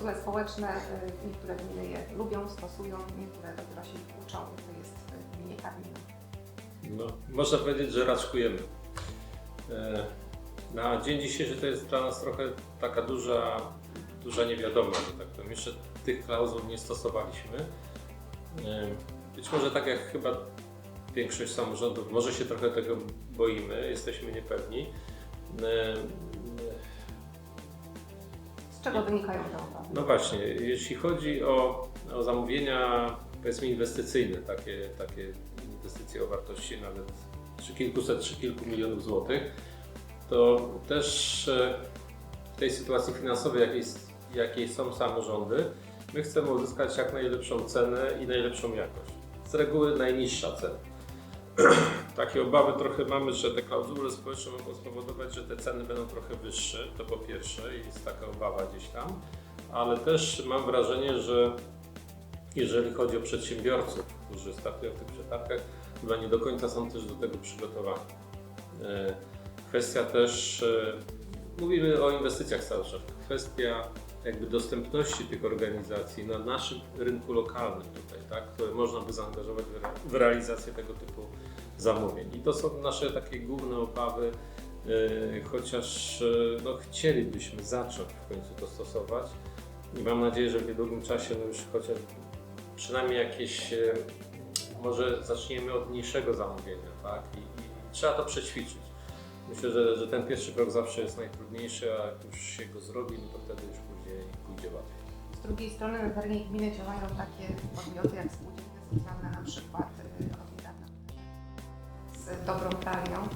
klauzule społeczne, y, niektóre gminy je lubią, stosują, niektóre ich uczą to jest w gminie Karmina. No, można powiedzieć, że raczkujemy. E, Na dzień dzisiejszy to jest dla nas trochę taka duża, duża niewiadoma, że tak powiem. Jeszcze tych klauzul nie stosowaliśmy. E, Być może tak jak chyba większość samorządów, może się trochę tego boimy, jesteśmy niepewni. Z czego wynikają te obawy? No właśnie, jeśli chodzi o, o zamówienia powiedzmy inwestycyjne, takie, takie inwestycje o wartości nawet czy kilkuset, czy kilku milionów złotych, to też e, w tej sytuacji finansowej, jakiej, jakiej są samorządy, my chcemy uzyskać jak najlepszą cenę i najlepszą jakość. Z reguły najniższa cena. Takie obawy trochę mamy, że te klauzule społeczne mogą spowodować, że te ceny będą trochę wyższe, to po pierwsze, jest taka obawa gdzieś tam, ale też mam wrażenie, że jeżeli chodzi o przedsiębiorców, którzy startują w tych przetargach, chyba nie do końca są też do tego przygotowani. E, Kwestia też, e, mówimy o inwestycjach cały czas, kwestia jakby dostępności tych organizacji na naszym rynku lokalnym tutaj, tak, które można by zaangażować w re- w realizację tego typu zamówień. I to są nasze takie główne obawy, e, chociaż e, no, chcielibyśmy zacząć w końcu to stosować i mam nadzieję, że w niedługim czasie no już chociaż przynajmniej jakieś, e, może zaczniemy od mniejszego zamówienia, tak, i, i trzeba to przećwiczyć. Myślę, że, że ten pierwszy krok zawsze jest najtrudniejszy, a jak już się go zrobi, no to wtedy już pójdzie, pójdzie łatwiej. Z drugiej strony na terenie gminy działają takie podmioty jak spółdzielnie socjalne, na przykład y, Ormidarna z dobrą pralnią,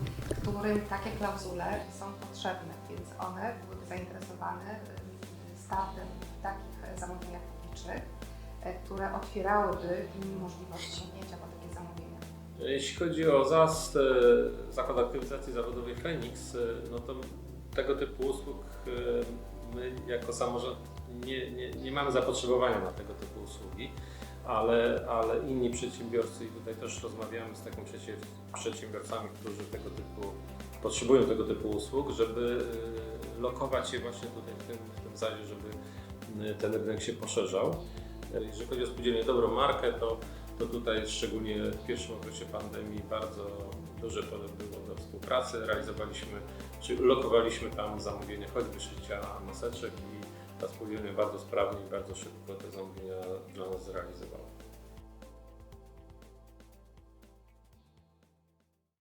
którym takie klauzule są potrzebne, więc one byłyby zainteresowane y, startem w takich zamówieniach publicznych, y, które otwierałyby im możliwość sięgnięcia po. Jeśli chodzi o ZAST, e, Zakład Aktywizacji Zawodowej Feniks, e, no to tego typu usług e, my jako samorząd nie, nie, nie mamy zapotrzebowania na tego typu usługi, ale, ale inni przedsiębiorcy i tutaj też rozmawiamy z przedsiębior- przedsiębiorcami, którzy tego typu potrzebują tego typu usług, żeby lokować je właśnie tutaj w tym, w tym zadzie, żeby ten rynek się poszerzał. Jeżeli chodzi o spółdzielnię Dobrą Markę, to to tutaj szczególnie w pierwszym okresie pandemii bardzo duże pole było do współpracy. Realizowaliśmy, czy lokowaliśmy tam zamówienia choćby szycia maseczek i ta spółdzielnia bardzo sprawnie i bardzo szybko te zamówienia dla nas zrealizowała.